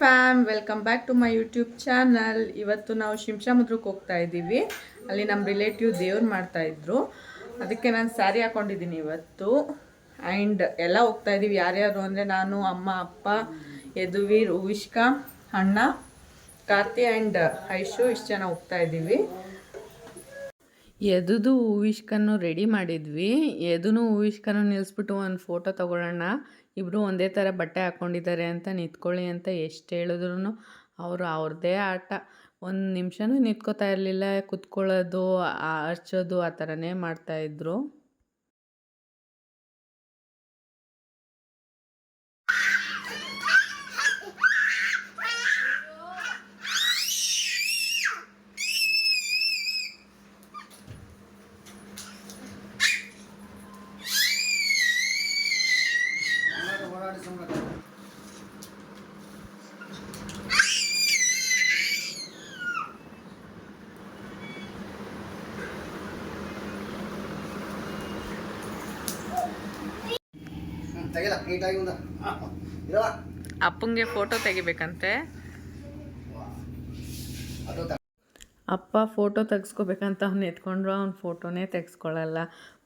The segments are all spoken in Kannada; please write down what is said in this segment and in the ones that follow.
Fam welcome back to my YouTube channel ಇವತ್ತು ನಾವು ಶಿಂಶಾಮುದ್ರಕ್ಕೆ ಹೋಗ್ತಾ ಇದ್ದೀವಿ. ಅಲ್ಲಿ ನಮ್ಮ ರಿಲೇಟಿವ್ ದೇವ್ರು ಮಾಡ್ತಾ ಇದ್ರು. ಅದಕ್ಕೆ ನಾನು ಸ್ಯಾರಿ ಹಾಕೊಂಡಿದ್ದೀನಿ ಇವತ್ತು. ಆ್ಯಂಡ್ ಎಲ್ಲ ಹೋಗ್ತಾ ಇದ್ದೀವಿ. ಯಾರ್ಯಾರು ಅಂದರೆ ನಾನು, ಅಮ್ಮ, ಅಪ್ಪ, ಯದುವೀರ್, ಉವಿಷ್ಕಾ, ಅಣ್ಣ, ಕಾರ್ತಿ ಆ್ಯಂಡ್ ಐಶು, ಇಷ್ಟು ಜನ ಹೋಗ್ತಾ ಇದ್ದೀವಿ. ಯದುದು ಹೂವಿಷ್ಕನ್ನು ರೆಡಿ ಮಾಡಿದ್ವಿ. ಎದುನು ಹೂವಿಷ್ಕನ್ನು ನಿಲ್ಲಿಸ್ಬಿಟ್ಟು ಒಂದು ಫೋಟೋ ತಗೊಳ್ಳೋಣ. ಇಬ್ಬರು ಒಂದೇ ಥರ ಬಟ್ಟೆ ಹಾಕ್ಕೊಂಡಿದ್ದಾರೆ ಅಂತ ನಿಂತ್ಕೊಳ್ಳಿ ಅಂತ ಎಷ್ಟು ಹೇಳಿದ್ರು ಅವರು ಅವ್ರದ್ದೇ ಆಟ. ಒಂದು ನಿಮಿಷನೂ ನಿಂತ್ಕೋತಾ ಇರಲಿಲ್ಲ, ಕುತ್ಕೊಳ್ಳೋದು ಹರ್ಚೋದು, ಆ ಥರನೇ ಮಾಡ್ತಾಯಿದ್ರು ನೀಟಾಗಿ ಒಂದು ಇರವ ಅಪ್ಪಂಗೆ ಫೋಟೋ ತೆಗಿಬೇಕಂತೆ. ಅಪ್ಪ ಫೋಟೋ ತೆಗ್ಸ್ಕೊಬೇಕಂತ ಅವ್ನು ಎತ್ಕೊಂಡ್ರು ಅವ್ನು ಫೋಟೋನೇ ತೆಗ್ಸ್ಕೊಳ್ಳಲ್ಲ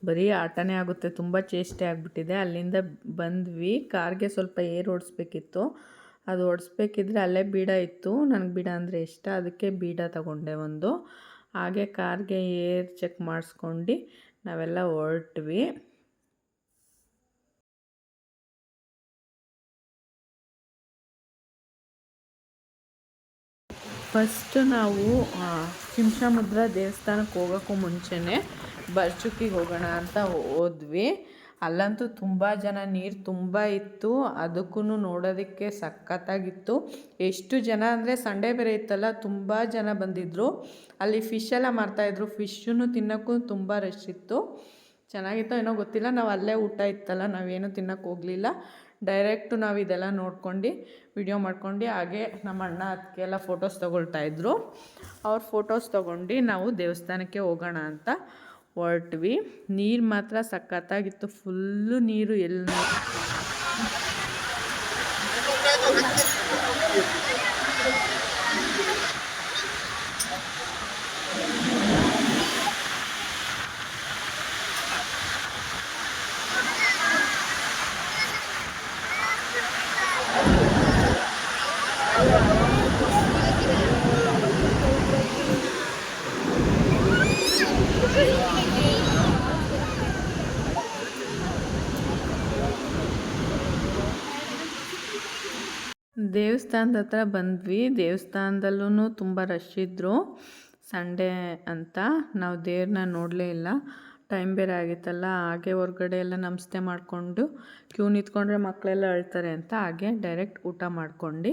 ಬರೀ ಆಟನೇ ಆಗುತ್ತೆ ತುಂಬ ಚೇಷ್ಟೆ ಆಗಿಬಿಟ್ಟಿದೆ. ಅಲ್ಲಿಂದ ಬಂದ್ವಿ. ಕಾರ್ಗೆ ಸ್ವಲ್ಪ ಏರ್ ಓಡಿಸ್ಬೇಕಿತ್ತು. ಅದು ಓಡಿಸ್ಬೇಕಿದ್ರೆ ಅಲ್ಲೇ ಬೀಡ ಇತ್ತು. ನನಗೆ ಬೀಡ ಅಂದರೆ ಇಷ್ಟ ಅದಕ್ಕೆ ಬೀಡ ತಗೊಂಡೆ ಒಂದು. ಹಾಗೆ ಕಾರ್ಗೆ ಏರ್ ಚೆಕ್ ಮಾಡಿಸ್ಕೊಂಡು ನಾವೆಲ್ಲ ಹೊರಟ್ವಿ. ಫಸ್ಟ್ ನಾವು ಶಿಂಷಾಮುದ್ರ ದೇವಸ್ಥಾನಕ್ಕೆ ಹೋಗೋಕ್ಕೂ ಮುಂಚೆನೇ ಬರ್ಚುಕ್ಕಿಗೆ ಹೋಗೋಣ ಅಂತ ಹೋದ್ವಿ. ಅಲ್ಲಂತೂ ತುಂಬ ಜನ ನೀರು ತುಂಬ ಇತ್ತು. ಅದಕ್ಕೂ ನೋಡೋದಕ್ಕೆ ಸಖತ್ತಾಗಿತ್ತು. ಎಷ್ಟು ಜನ ಅಂದರೆ ಸಂಡೇ ಬೇರೆ ಇತ್ತಲ್ಲ, ತುಂಬ ಜನ ಬಂದಿದ್ದರು ಅಲ್ಲಿ ಫಿಶ್ ಎಲ್ಲ ಮಾರ್ತಾಯಿದ್ರು ಫಿಶ್ಶನ್ನು ತಿನ್ನೋಕ್ಕೂ ತುಂಬ ರಶ್ ಇತ್ತು. ಚೆನ್ನಾಗಿತ್ತೋ ಏನೋ ಗೊತ್ತಿಲ್ಲ. ನಾವು ಅಲ್ಲೇ ಊಟ ಇತ್ತಲ್ಲ, ನಾವೇನು ತಿನ್ನೋಕ್ಕೆ ಹೋಗಲಿಲ್ಲ. ಡೈರೆಕ್ಟು ನಾವು ಇದೆಲ್ಲ ನೋಡ್ಕೊಂಡು ವಿಡಿಯೋ ಮಾಡ್ಕೊಂಡು ಹಾಗೆ ನಮ್ಮ ಅಣ್ಣ ಅದಕ್ಕೆ ಎಲ್ಲ ಫೋಟೋಸ್ ತೊಗೊಳ್ತಾ ಇದ್ರು. ಅವ್ರ ಫೋಟೋಸ್ ತೊಗೊಂಡು ನಾವು ದೇವಸ್ಥಾನಕ್ಕೆ ಹೋಗೋಣ ಅಂತ ಹೊರಟ್ವಿ. ನೀರು ಮಾತ್ರ ಸಖತ್ತಾಗಿತ್ತು. ಫುಲ್ಲು ನೀರು ಎಲ್ಲಿ ದೇವಸ್ಥಾನದ ಹತ್ರ ಬಂದ್ವಿ. ದೇವಸ್ಥಾನದಲ್ಲೂ ತುಂಬ ರಶ್ ಇದ್ದರು ಸಂಡೇ ಅಂತ ನಾವು ದೇವ್ರನ್ನ ನೋಡಲೇ ಇಲ್ಲ. ಟೈಮ್ ಬೇರೆ ಆಗಿತ್ತಲ್ಲ. ಹಾಗೆ ಹೊರಗಡೆ ಎಲ್ಲ ನಮಸ್ತೆ ಮಾಡಿಕೊಂಡು ಕ್ಯೂ ನಿಂತ್ಕೊಂಡ್ರೆ ಮಕ್ಕಳೆಲ್ಲ ಅಳ್ತಾರೆ ಅಂತ ಹಾಗೆ ಡೈರೆಕ್ಟ್ ಊಟ ಮಾಡ್ಕೊಂಡು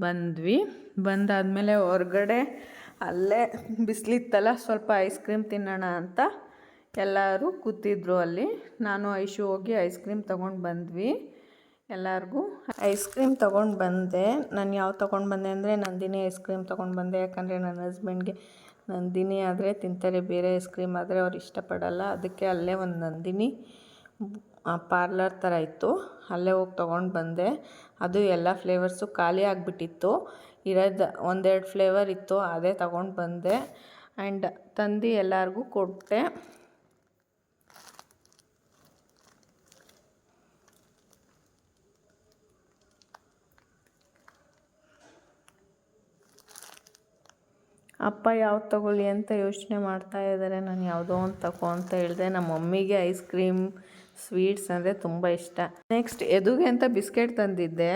ಬಂದ್ವಿ. ಬಂದಾದಮೇಲೆ ಹೊರ್ಗಡೆ ಅಲ್ಲೇ ಬಿಸಿಲಿತ್ತಲ್ಲ, ಸ್ವಲ್ಪ ಐಸ್ ಕ್ರೀಮ್ ತಿನ್ನೋಣ ಅಂತ ಎಲ್ಲರೂ ಕೂತಿದ್ರು ಅಲ್ಲಿ. ನಾನು ಐಶು ಹೋಗಿ ಐಸ್ ಕ್ರೀಮ್ ತೊಗೊಂಡು ಬಂದ್ವಿ. ಎಲ್ಲರಿಗೂ ಐಸ್ ಕ್ರೀಮ್ ತೊಗೊಂಡು ಬಂದೆ. ನಾನು ಯಾವ ತೊಗೊಂಡು ಬಂದೆ ಅಂದರೆ ನಂದಿನಿ ಐಸ್ ಕ್ರೀಮ್ ತೊಗೊಂಡು ಬಂದೆ. ಯಾಕಂದರೆ ನನ್ನ ಹಸ್ಬೆಂಡ್ಗೆ ನಂದಿನಿ ಆದರೆ ತಿಂತಾರೆ, ಬೇರೆ ಐಸ್ ಕ್ರೀಮ್ ಆದರೆ ಅವ್ರು ಇಷ್ಟಪಡಲ್ಲ. ಅದಕ್ಕೆ ಅಲ್ಲೇ ಒಂದು ನಂದಿನಿ ಪಾರ್ಲರ್ ಥರ ಇತ್ತು. ಅಲ್ಲೇ ಹೋಗಿ ತೊಗೊಂಡು ಬಂದೆ. ಅದು ಎಲ್ಲ ಫ್ಲೇವರ್ಸು ಖಾಲಿ ಆಗಿಬಿಟ್ಟಿತ್ತು. ಇರೋದು ಒಂದೆರಡು ಫ್ಲೇವರ್ ಇತ್ತು, ಅದೇ ತೊಗೊಂಡು ಬಂದೆ. ಆ್ಯಂಡ್ ತಂದು ಎಲ್ಲರಿಗೂ ಕೊಟ್ಟೆ ಅಪ್ಪ ಯಾವ್ದು ತಗೊಳ್ಳಿ ಅಂತ ಯೋಚನೆ ಮಾಡ್ತಾ ಇದ್ದಾರೆ ನಾನು ಯಾವುದೋ ಒಂದು ತಗೋ ಅಂತ ಹೇಳಿದೆ. ನಮ್ಮ ಮಮ್ಮಿಗೆ ಐಸ್ ಕ್ರೀಮ್ ಸ್ವೀಟ್ಸ್ ಅಂದರೆ ತುಂಬ ಇಷ್ಟ. ನೆಕ್ಸ್ಟ್ ಎದುಗೆ ಅಂತ ಬಿಸ್ಕೆಟ್ ತಂದಿದ್ದೆ.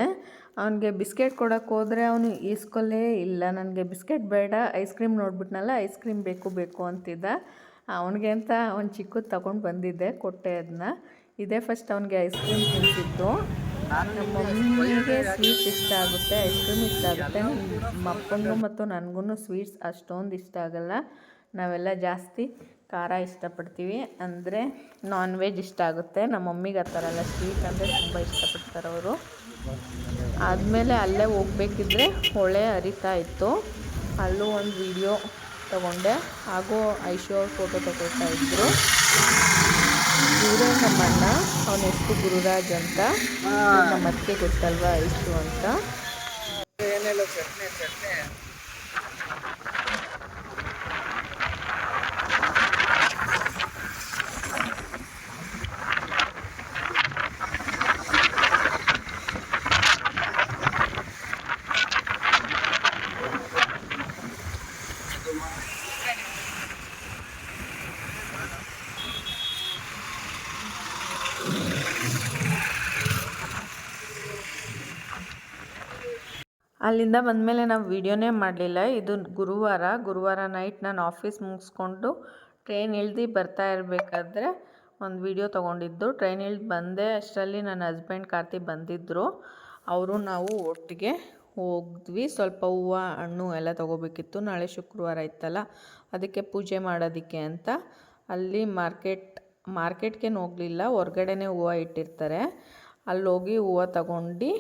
ಅವನಿಗೆ ಬಿಸ್ಕೆಟ್ ಕೊಡೋಕ್ಕೆ ಹೋದರೆ ಅವನು ಈಸ್ಕೊಲ್ಲೇ ಇಲ್ಲ. ನನಗೆ ಬಿಸ್ಕೆಟ್ ಬೇಡ, ಐಸ್ ಕ್ರೀಮ್ ನೋಡ್ಬಿಟ್ನಲ್ಲ, ಐಸ್ ಕ್ರೀಮ್ ಬೇಕು ಬೇಕು ಅಂತಿದ್ದ. ಅವನಿಗೆ ಅಂತ ಒಂದು ಚಿಕ್ಕದು ತಗೊಂಡು ಬಂದಿದ್ದೆ, ಕೊಟ್ಟೆ ಅದನ್ನ ಇದೇ ಫಸ್ಟ್ ಅವನಿಗೆ ಐಸ್ ಕ್ರೀಮ್ ತಿಂತಿದ್ದು ನಮ್ಮ ಮಮ್ಮಿಗೆ ಸ್ವೀಟ್ಸ್ ಇಷ್ಟ ಆಗುತ್ತೆ, ಐಸ್ ಕ್ರೀಮ್ ಇಷ್ಟ ಆಗುತ್ತೆ. ನಮ್ಮ ಮತ್ತು ನನಗೂ ಸ್ವೀಟ್ಸ್ ಅಷ್ಟೊಂದು ಇಷ್ಟ ಆಗಲ್ಲ. ನಾವೆಲ್ಲ ಜಾಸ್ತಿ ಖಾರ ಇಷ್ಟಪಡ್ತೀವಿ. ಅಂದರೆ ನಾನ್ ವೆಜ್ ಇಷ್ಟ ಆಗುತ್ತೆ. ನಮ್ಮ ಮಮ್ಮಿಗೆ ಆ ಥರ ಎಲ್ಲ ಸ್ವೀಟ್ ಅಂದರೆ ತುಂಬ ಇಷ್ಟಪಡ್ತಾರೆ ಅವರು. ಆದಮೇಲೆ ಅಲ್ಲೇ ಹೋಗ್ಬೇಕಿದ್ರೆ ಹೊಳೆ ಹರಿತಾ ಇತ್ತು. ಅಲ್ಲೂ ಒಂದು ವಿಡಿಯೋ ತಗೊಂಡೆ. ಹಾಗೂ ಐಶು ಅವ್ರ ಫೋಟೋ ತಗೊಳ್ತಾ ಇದ್ದರು ಇವರೇ ನಮ್ಮ ಅಣ್ಣ. ಅವನ ಹೆಸರು ಗುರುರಾಜ್ ಅಂತ. ನಮ್ಮ ಅತ್ತಿಗೆ ಗೊತ್ತಲ್ವಾ ಐಶು ಅಂತ. ಅಲ್ಲಿಂದ ಬಂದಮೇಲೆ ನಾವು ವಿಡಿಯೋನೇ ಮಾಡಲಿಲ್ಲ. ಇದು ಗುರುವಾರ ಗುರುವಾರ ನೈಟ್ ನಾನು ಆಫೀಸ್ ಮುಗಿಸ್ಕೊಂಡು ಟ್ರೈನ್ ಇಳ್ದು ಬರ್ತಾ ಇರಬೇಕಾದ್ರೆ ಒಂದು ವಿಡಿಯೋ ತೊಗೊಂಡಿದ್ದು. ಟ್ರೈನ್ ಇಳ್ದು ಬಂದೆ ಅಷ್ಟರಲ್ಲಿ ನನ್ನ ಹಸ್ಬೆಂಡ್ ಕಾರ್ತಿ ಬಂದಿದ್ದರು ಅವರು ನಾವು ಒಟ್ಟಿಗೆ ಹೋದ್ವಿ. ಸ್ವಲ್ಪ ಹೂವು, ಹಣ್ಣು ಎಲ್ಲ ತೊಗೋಬೇಕಿತ್ತು. ನಾಳೆ ಶುಕ್ರವಾರ ಇತ್ತಲ್ಲ ಅದಕ್ಕೆ ಪೂಜೆ ಮಾಡೋದಕ್ಕೆ ಅಂತ. ಅಲ್ಲಿ ಮಾರ್ಕೆಟ್ ಮಾರ್ಕೆಟ್ಗೇನು ಹೋಗಲಿಲ್ಲ. ಹೊರ್ಗಡೆನೇ ಹೂವು ಇಟ್ಟಿರ್ತಾರೆ. ಅಲ್ಲಿ ಹೋಗಿ ಹೂವು ತಗೊಂಡು,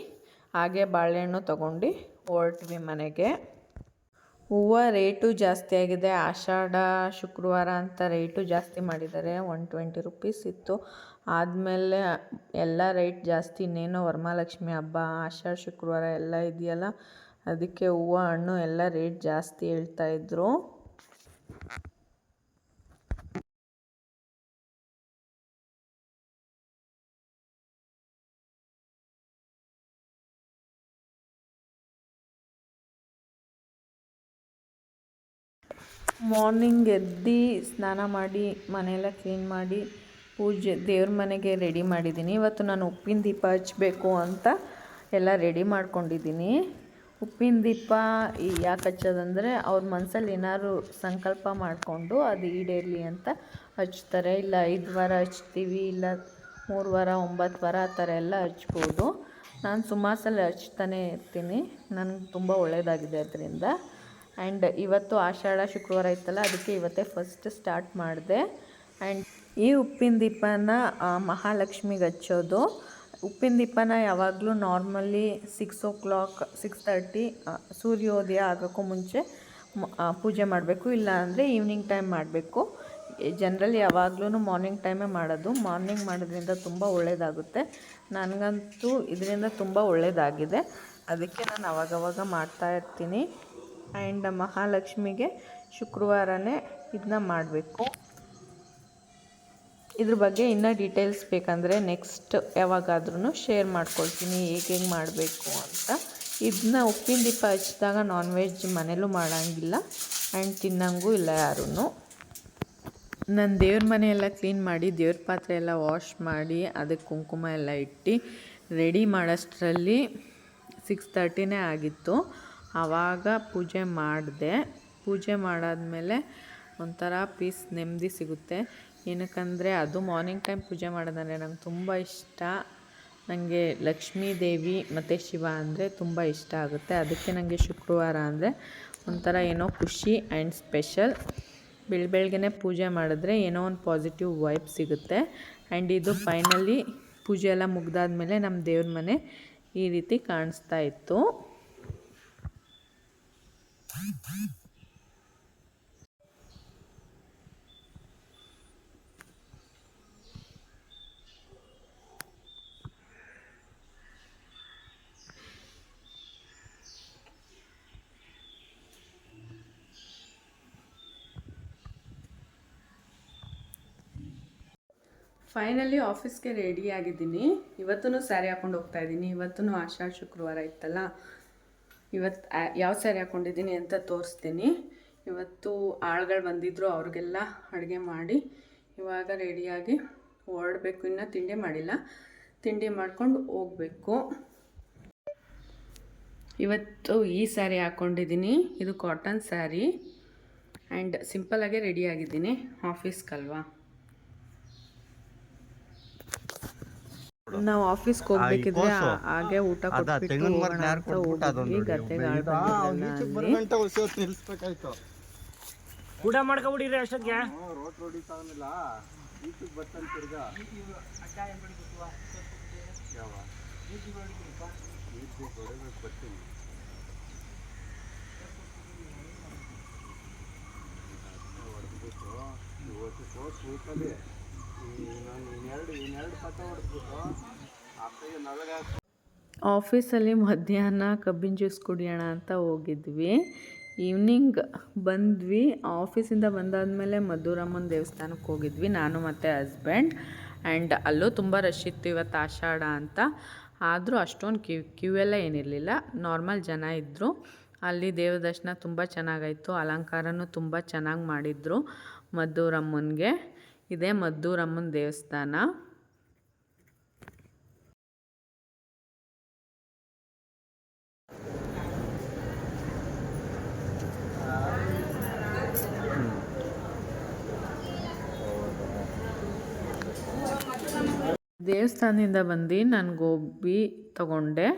ಹಾಗೆ ಬಾಳೆಹಣ್ಣು ತಗೊಂಡು ಹೊರಟ್ವಿ ಮನೆಗೆ. ಹೂವು ರೇಟು ಜಾಸ್ತಿ ಆಗಿದೆ. ಆಷಾಢ, ಶುಕ್ರವಾರ ಅಂತ ರೇಟು ಜಾಸ್ತಿ ಮಾಡಿದ್ದಾರೆ. ಒನ್ ಟ್ವೆಂಟಿ ರುಪೀಸ್ ಇತ್ತು. ಆದಮೇಲೆ ಎಲ್ಲ ರೇಟ್ ಜಾಸ್ತಿ. ಇನ್ನೇನೋ ವರಮಹಾಲಕ್ಷ್ಮಿ ಹಬ್ಬ, ಆಷಾಢ, ಶುಕ್ರವಾರ ಎಲ್ಲ ಇದೆಯಲ್ಲ? ಅದಕ್ಕೆ ಹೂವು, ಹಣ್ಣು ಎಲ್ಲ ರೇಟ್ ಜಾಸ್ತಿ ಹೇಳ್ತಾಯಿದ್ರು ಮಾರ್ನಿಂಗ್ ಎದ್ದು ಸ್ನಾನ ಮಾಡಿ, ಮನೆಯೆಲ್ಲ ಕ್ಲೀನ್ ಮಾಡಿ, ಪೂಜೆ, ದೇವ್ರ ಮನೆಗೆ ರೆಡಿ ಮಾಡಿದ್ದೀನಿ. ಇವತ್ತು ನಾನು ಉಪ್ಪಿನ ದೀಪ ಹಚ್ಚಬೇಕು ಅಂತ ಎಲ್ಲ ರೆಡಿ ಮಾಡ್ಕೊಂಡಿದ್ದೀನಿ. ಉಪ್ಪಿನ ದೀಪ ಯಾಕೆ ಹಚ್ಚೋದಂದರೆ ಅವ್ರ ಮನಸ್ಸಲ್ಲಿ ಏನಾದ್ರು ಸಂಕಲ್ಪ ಮಾಡಿಕೊಂಡು ಅದು ಈಡೇರಲಿ ಅಂತ ಹಚ್ತಾರೆ. ಇಲ್ಲ ಐದು ವಾರ ಹಚ್ತೀವಿ, ಇಲ್ಲ ಮೂರು ವಾರ, ಒಂಬತ್ತು ವಾರ ಆ ಥರ ಎಲ್ಲ ಹಚ್ಬೋದು. ನಾನು ಸುಮಾರು ಸಲ ಹಚ್ತಾನೆ ಇರ್ತೀನಿ. ನನಗೆ ತುಂಬ ಒಳ್ಳೆಯದಾಗಿದೆ ಅದರಿಂದ. ಆ್ಯಂಡ್ ಇವತ್ತು ಆಷಾಢ ಶುಕ್ರವಾರ ಇತ್ತಲ್ಲ, ಅದಕ್ಕೆ ಇವತ್ತೇ ಫಸ್ಟ್ ಸ್ಟಾರ್ಟ್ ಮಾಡಿದೆ. ಆ್ಯಂಡ್ ಈ ಉಪ್ಪಿನ ದೀಪನ ಮಹಾಲಕ್ಷ್ಮಿಗೆ ಹಚ್ಚೋದು ಉಪ್ಪಿನ ದೀಪನ ಯಾವಾಗಲೂ normally six o'clock six thirty ಸೂರ್ಯೋದಯ ಆಗೋಕ್ಕೂ ಮುಂಚೆ ಪೂಜೆ ಮಾಡಬೇಕು ಇಲ್ಲ ಅಂದರೆ ಈವ್ನಿಂಗ್ ಟೈಮ್ ಮಾಡಬೇಕು ಜನರಲಿ ಯಾವಾಗ್ಲೂ ಮಾರ್ನಿಂಗ್ ಟೈಮೇ ಮಾಡೋದು. ಮಾರ್ನಿಂಗ್ ಮಾಡೋದ್ರಿಂದ ತುಂಬ ಒಳ್ಳೆಯದಾಗುತ್ತೆ ನನಗಂತೂ ಇದರಿಂದ ತುಂಬ ಒಳ್ಳೆಯದಾಗಿದೆ ಅದಕ್ಕೆ ನಾನು ಅವಾಗವಾಗ ಮಾಡ್ತಾ ಇರ್ತೀನಿ. ಆ್ಯಂಡ್ ಮಹಾಲಕ್ಷ್ಮಿಗೆ ಶುಕ್ರವಾರನೇ ಇದನ್ನ ಮಾಡಬೇಕು. ಇದ್ರ ಬಗ್ಗೆ ಇನ್ನೂ ಡೀಟೇಲ್ಸ್ ಬೇಕಂದರೆ ನೆಕ್ಸ್ಟ್ ಯಾವಾಗಾದ್ರೂ ಶೇರ್ ಮಾಡ್ಕೊಳ್ತೀನಿ, ಹೇಗೆ ಹೇಗೆ ಮಾಡಬೇಕು ಅಂತ. ಇದನ್ನ ಉಪ್ಪಿನ ದೀಪ ಹಚ್ಚಿದಾಗ ನಾನ್ ವೆಜ್ ಮನೇಲೂ ಮಾಡೋಂಗಿಲ್ಲ ಆ್ಯಂಡ್ ತಿನ್ನಂಗೂ ಇಲ್ಲ ಯಾರೂ ನಾನು ದೇವ್ರ ಮನೆಯೆಲ್ಲ ಕ್ಲೀನ್ ಮಾಡಿ, ದೇವ್ರ ಪಾತ್ರೆ ಎಲ್ಲ ವಾಶ್ ಮಾಡಿ ಅದಕ್ಕೆ ಕುಂಕುಮ ಎಲ್ಲ ಇಟ್ಟು ರೆಡಿ ಮಾಡೋಷ್ಟರಲ್ಲಿ ಸಿಕ್ಸ್ ತರ್ಟಿನೇ ಆಗಿತ್ತು. ಆವಾಗ ಪೂಜೆ ಮಾಡಿದೆ. ಪೂಜೆ ಮಾಡಾದಮೇಲೆ ಒಂಥರ ಪೀಸ್ ನೆಮ್ಮದಿ ಸಿಗುತ್ತೆ. ಏನಕ್ಕಂದರೆ ಅದು ಮಾರ್ನಿಂಗ್ ಟೈಮ್ ಪೂಜೆ ಮಾಡೋದಂದರೆ ನಂಗೆ ತುಂಬ ಇಷ್ಟ. ನನಗೆ ಲಕ್ಷ್ಮೀ ದೇವಿ ಮತ್ತು ಶಿವ ಅಂದರೆ ತುಂಬ ಇಷ್ಟ ಆಗುತ್ತೆ. ಅದಕ್ಕೆ ನನಗೆ ಶುಕ್ರವಾರ ಅಂದರೆ ಒಂಥರ ಏನೋ ಖುಷಿ ಆ್ಯಂಡ್ ಸ್ಪೆಷಲ್. ಬೆಳ ಬೆಳಗ್ಗೆನೆ ಪೂಜೆ ಮಾಡಿದ್ರೆ ಏನೋ ಒಂದು ಪಾಸಿಟಿವ್ ವೈಬ್ ಸಿಗುತ್ತೆ. ಆ್ಯಂಡ್ ಇದು ಫೈನಲಿ ಪೂಜೆ ಎಲ್ಲ ಮುಗ್ದಾದ್ಮೇಲೆ ನಮ್ಮ ದೇವ್ರ ಮನೆ ಈ ರೀತಿ ಕಾಣಿಸ್ತಾ ಇತ್ತು. ಫೈನಲಿ ಆಫೀಸ್ಗೆ ರೆಡಿ ಆಗಿದ್ದೀನಿ. ಇವತ್ತೂ ಸ್ಯಾರಿ ಹಾಕೊಂಡು ಹೋಗ್ತಾ ಇದ್ದೀನಿ. ಇವತ್ತೂ ಆಷಾಢ ಶುಕ್ರವಾರ ಇತ್ತಲ್ಲ? ಇವತ್ತು ಯಾವ ಸ್ಯಾರಿ ಹಾಕ್ಕೊಂಡಿದ್ದೀನಿ ಅಂತ ತೋರಿಸ್ತೀನಿ. ಇವತ್ತು ಆಳುಗಳು ಬಂದಿದ್ದರು ಅವ್ರಿಗೆಲ್ಲ ಅಡುಗೆ ಮಾಡಿ ಇವಾಗ ರೆಡಿಯಾಗಿ ಹೊರಡಬೇಕು ಇನ್ನೂ ತಿಂಡಿ ಮಾಡಿಲ್ಲ. ತಿಂಡಿ ಮಾಡ್ಕೊಂಡು ಹೋಗಬೇಕು. ಇವತ್ತು ಈ ಸ್ಯಾರಿ ಹಾಕ್ಕೊಂಡಿದ್ದೀನಿ ಇದು ಕಾಟನ್ ಸ್ಯಾರಿ ಆ್ಯಂಡ್ ಸಿಂಪಲಾಗೆ ರೆಡಿಯಾಗಿದ್ದೀನಿ ಆಫೀಸ್ಗಲ್ವಾ ನಾವು ಆಫೀಸ್ ಹೋಗ್ಬೇಕಿದ್ರೆ ಹಾಗೆ ಊಟ ಕೊಟ್ಬಿಟ್ಟು ಊಟ ಮಾಡ್ಕೊಬಿಡಿರಿ ಅಷ್ಟಕ್ಕೆ ಇವತ್ತು ಆಫೀಸಲ್ಲಿ ಮಧ್ಯಾಹ್ನ ಕಬ್ಬಿನ ಜ್ಯೂಸ್ ಕುಡಿಯೋಣ ಅಂತ ಹೋಗಿದ್ವಿ. ಈವ್ನಿಂಗ್ ಬಂದ್ವಿ. ಆಫೀಸಿಂದ ಬಂದಾದಮೇಲೆ ಮಧುರಮ್ಮನ ದೇವಸ್ಥಾನಕ್ಕೆ ಹೋಗಿದ್ವಿ. ನಾನು ಮತ್ತು ಹಸ್ಬೆಂಡ್. ಆ್ಯಂಡ್ ಅಲ್ಲೂ ತುಂಬ ರಶ್ ಇತ್ತು ಇವತ್ತು ಆಷಾಢ ಅಂತ. ಆದರೂ ಅಷ್ಟೊಂದು ಕ್ಯೂ ಕ್ಯೂ ಎಲ್ಲ ಏನಿರಲಿಲ್ಲ. ನಾರ್ಮಲ್ ಜನ ಇದ್ದರು ಅಲ್ಲಿ ದೇವ್ರ ದರ್ಶನ ತುಂಬ ಚೆನ್ನಾಗಾಯಿತು. ಅಲಂಕಾರನೂ ತುಂಬ ಚೆನ್ನಾಗಿ ಮಾಡಿದರು ಮದ್ದೂರಮ್ಮನಿಗೆ ಇದೇ ಮದ್ದೂರಮ್ಮನ ದೇವಸ್ಥಾನ. ದೇವಸ್ಥಾನದಿಂದ ಬಂದು ನಾನು ಗೋಬಿ ತಗೊಂಡೆ.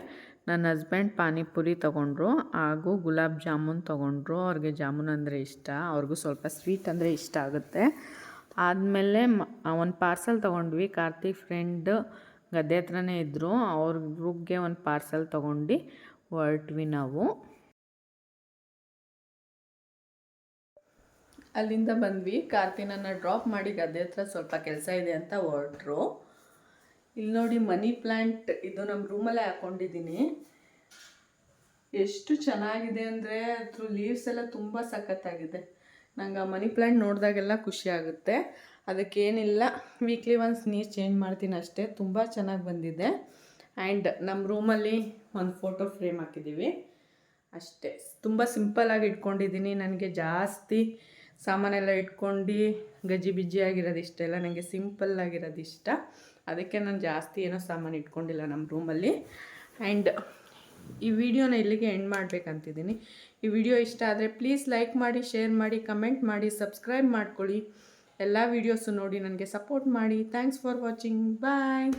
ನನ್ನ ಹಸ್ಬೆಂಡ್ ಪಾನಿಪುರಿ ತಗೊಂಡ್ರು ಹಾಗೂ ಗುಲಾಬ್ ಜಾಮೂನ್ ತಗೊಂಡ್ರು. ಅವ್ರಿಗೆ ಜಾಮೂನ್ ಅಂದರೆ ಇಷ್ಟ. ಅವ್ರಿಗೂ ಸ್ವಲ್ಪ ಸ್ವೀಟ್ ಅಂದರೆ ಇಷ್ಟ ಆಗುತ್ತೆ. ಆದಮೇಲೆ ಒಂದು ಪಾರ್ಸಲ್ ತೊಗೊಂಡ್ವಿ. ಕಾರ್ತಿಕ್ ಫ್ರೆಂಡ್ ಗದ್ದೆ ಹತ್ರನೇ ಇದ್ದರು ಅವ್ರಿಗೆ ಒಂದು ಪಾರ್ಸಲ್ ತೊಗೊಂಡು ಹೊರಟ್ವಿ ನಾವು. ಅಲ್ಲಿಂದ ಬಂದ್ವಿ. ಕಾರ್ತಿನನ್ನು ಡ್ರಾಪ್ ಮಾಡಿ ಗದ್ದೆ ಹತ್ರ ಸ್ವಲ್ಪ ಕೆಲಸ ಇದೆ ಅಂತ ಹೊರಟ್ರು. ಇಲ್ಲಿ ನೋಡಿ ಮನಿ ಪ್ಲ್ಯಾಂಟ್ ಇದು ನಮ್ಮ ರೂಮಲ್ಲೇ ಹಾಕೊಂಡಿದ್ದೀನಿ. ಎಷ್ಟು ಚೆನ್ನಾಗಿದೆ ಅಂದರೆ ಅದ್ರ ಲೀವ್ಸ್ ಎಲ್ಲ ತುಂಬ ಸಖತ್ತಾಗಿದೆ. ನಂಗೆ ಆ ಮನಿ ಪ್ಲ್ಯಾಂಟ್ ನೋಡಿದಾಗೆಲ್ಲ ಖುಷಿ ಆಗುತ್ತೆ. ಅದಕ್ಕೇನಿಲ್ಲ ವೀಕ್ಲಿ ಒನ್ಸ್ ನೀರು ಚೇಂಜ್ ಮಾಡ್ತೀನಿ ಅಷ್ಟೇ. ತುಂಬ ಚೆನ್ನಾಗಿ ಬಂದಿದೆ. ಆ್ಯಂಡ್ ನಮ್ಮ ರೂಮಲ್ಲಿ ಒಂದು ಫೋಟೋ ಫ್ರೇಮ್ ಹಾಕಿದ್ದೀವಿ ಅಷ್ಟೇ. ತುಂಬ ಸಿಂಪಲ್ಲಾಗಿ ಇಟ್ಕೊಂಡಿದ್ದೀನಿ ನನಗೆ ಜಾಸ್ತಿ ಸಾಮಾನೆಲ್ಲ ಇಟ್ಕೊಂಡು ಗಜ್ಜಿ ಬಿಜ್ಜಿ ಆಗಿರೋದು ಇಷ್ಟ ಇಲ್ಲ. ನನಗೆ ಸಿಂಪಲ್ಲಾಗಿರೋದು ಇಷ್ಟ. ಅದಕ್ಕೆ ನಾನು ಜಾಸ್ತಿ ಏನೋ ಸಾಮಾನು ಇಟ್ಕೊಂಡಿಲ್ಲ ನಮ್ಮ ರೂಮಲ್ಲಿ ಆ್ಯಂಡ್ ಈ ವಿಡಿಯೋನ ಇಲ್ಲಿಗೆ ಎಂಡ್ ಮಾಡಬೇಕಂತಿದ್ದೀನಿ ಈ ವಿಡಿಯೋ ಇಷ್ಟ ಆದರೆ ಪ್ಲೀಸ್ ಲೈಕ್ ಮಾಡಿ ಶೇರ್ ಮಾಡಿ ಕಮೆಂಟ್ ಮಾಡಿ ಸಬ್ಸ್ಕ್ರೈಬ್ ಮಾಡ್ಕೊಳ್ಳಿ. ಎಲ್ಲ ವೀಡಿಯೋಸು ನೋಡಿ ನನಗೆ ಸಪೋರ್ಟ್ ಮಾಡಿ. Thanks for watching bye